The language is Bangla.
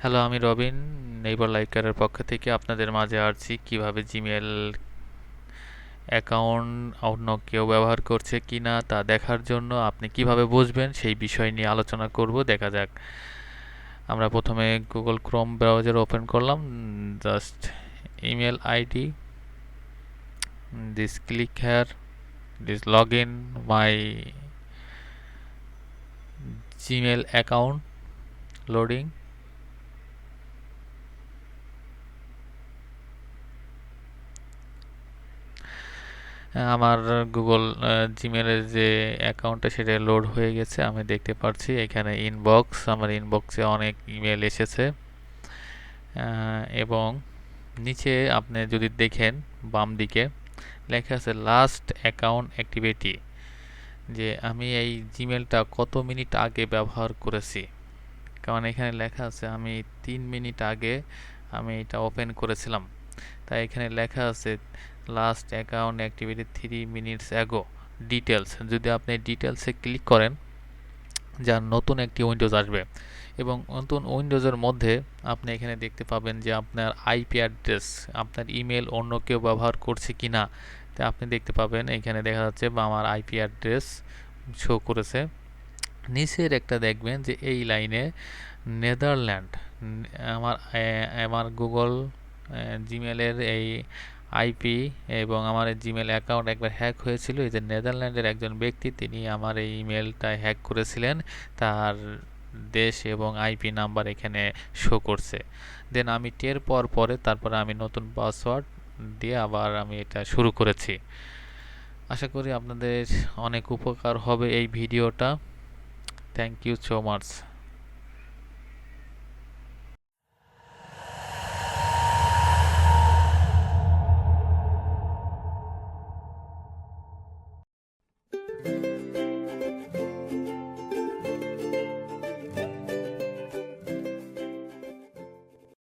হ্যালো আমি রবিন নেইবার লাইকারের পক্ষ থেকে আপনাদের মাঝে আসছি। কীভাবে জিমেল অ্যাকাউন্ট অন্য কেউ ব্যবহার করছে কি না তা দেখার জন্য আপনি কীভাবে বুঝবেন সেই বিষয় নিয়ে আলোচনা করব। দেখা যাক। আমরা প্রথমে গুগল ক্রোম ব্রাউজার ওপেন করলাম। Just email ID this click here this log in my Gmail account loading আমার গুগল জিমেলের যে অ্যাকাউন্টটা সেটা লোড হয়ে গেছে, আমি দেখতে পাচ্ছি এখানে ইনবক্স আমার ইনবক্সে অনেক ইমেল এসেছে। এবং নিচে আপনি যদি দেখেন বাম দিকে, লেখা আছে লাস্ট অ্যাকাউন্ট অ্যাক্টিভিটি যে আমি এই জিমেলটা কত মিনিট আগে ব্যবহার করেছি। কারণ এখানে লেখা আছে, আমি তিন মিনিট আগে আমি এটা ওপেন করেছিলাম। তাই এখানে লেখা আছে last account activity three minutes ago details যদি আপনি ডিটেলসে ক্লিক করেন, যার নতুন একটি উইন্ডোজ আসবে এবং নতুন উইন্ডোজের মধ্যে আপনি এখানে দেখতে পাবেন যে আপনার আইপি অ্যাড্রেস আপনার ইমেল অন্য কেউ ব্যবহার করছে কি না তা আপনি দেখতে পাবেন, এখানে দেখা যাচ্ছে বা আমার আইপি অ্যাড্রেস শো করেছে। নিচের একটা দেখবেন যে এই লাইনে নেদারল্যান্ড, আমার আমার গুগল জিমেলের এই আইপি এবং আমার জিমেল অ্যাকাউন্ট একবার হ্যাক হয়েছিল। এই যে নেদারল্যান্ডের একজন ব্যক্তি, তিনি আমার এই ইমেলটা হ্যাক করেছিলেন। তার দেশ এবং আইপি নাম্বার এখানে শো করছে। দেন আমি টের পর পরে তারপরে আমি নতুন পাসওয়ার্ড দিয়ে আবার আমি এটা শুরু করেছি। আশা করি আপনাদের অনেক উপকার হবে এই ভিডিওটা। Thank you so much